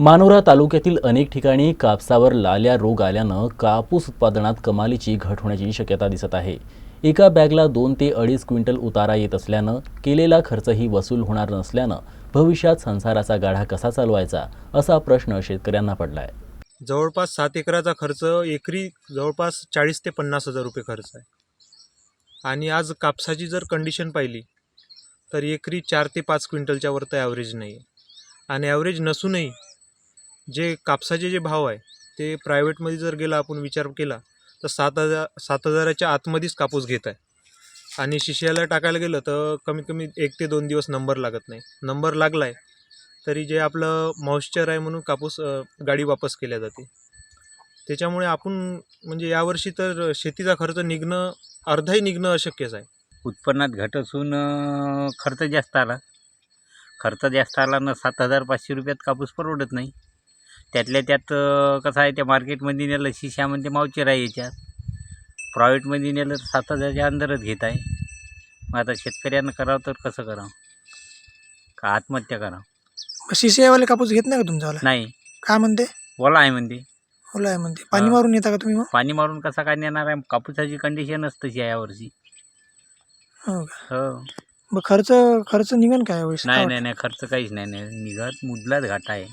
मानोरा तालुक्यातील अनेक ठिकाणी कापसावर लाल्या रोग आल्यानं कापूस उत्पादनात कमालीची घट होण्याची शक्यता दिसत आहे. एका बॅगला दोन ते अडीच क्विंटल उतारा येत असल्यानं केलेला खर्चही वसूल होणार नसल्यानं भविष्यात संसाराचा गाढा कसा चालवायचा असा प्रश्न शेतकऱ्यांना पडलाय. जवळपास सात एकराचा खर्च एकरी जवळपास चाळीस ते पन्नास हजार रुपये खर्च आहे. आणि आज कापसाची जर कंडिशन पाहिली तर एकरी चार ते पाच क्विंटलच्या वर तर ॲव्हरेज नाही आहे आणि ॲव्हरेज नसूनही जे कापसाचे जे भाव आहे ते प्रायव्हेटमध्ये जर गेला आपण विचार केला तर सात हजार सात हजाराच्या आतमध्येच कापूस घेत आहे. आणि शिष्याला टाकायला गेलं तर कमीत कमी एक ते दोन दिवस नंबर लागत नाही. नंबर लागला आहे तरी जे आपलं मॉइश्चर आहे म्हणून कापूस गाडी वापस केल्या जाते. त्याच्यामुळे आपण म्हणजे यावर्षी तर शेतीचा खर्च निघणं अर्धाही निघणं अशक्यच आहे. उत्पन्नात घट असून खर्च जास्त आला. खर्च जास्त आला ना सात हजार पाचशे रुपयात कापूस परवडत नाही. त्यातल्या त्यात कसं आहे त्या मार्केटमध्ये नेलं शिशामध्ये मावचेर आहे याच्यात. प्रायव्हेटमध्ये नेलं तर सात हजारच्या अंदरच घेत आहे. मग आता शेतकऱ्यानं करावं तर कसं करावं? का आत्महत्या करावं? सीसीआयवाले कापूस घेत नाही का तुमच्यावाला? नाही. काय म्हणते? ओला आहे म्हणते. ओला आहे म्हणते. पाणी हा. मारून येता का तुम्ही मग? पाणी मारून कसा काय नेणार आहे? कापूसाची कंडिशनच तशी आहे यावर्षी हो का? हो. मग खर्च खर्च निघन काय यावेळेस? नाही काय नाही नाही. खर्च काहीच नाही नाही. निघत. मुदलाच घाटा आहे.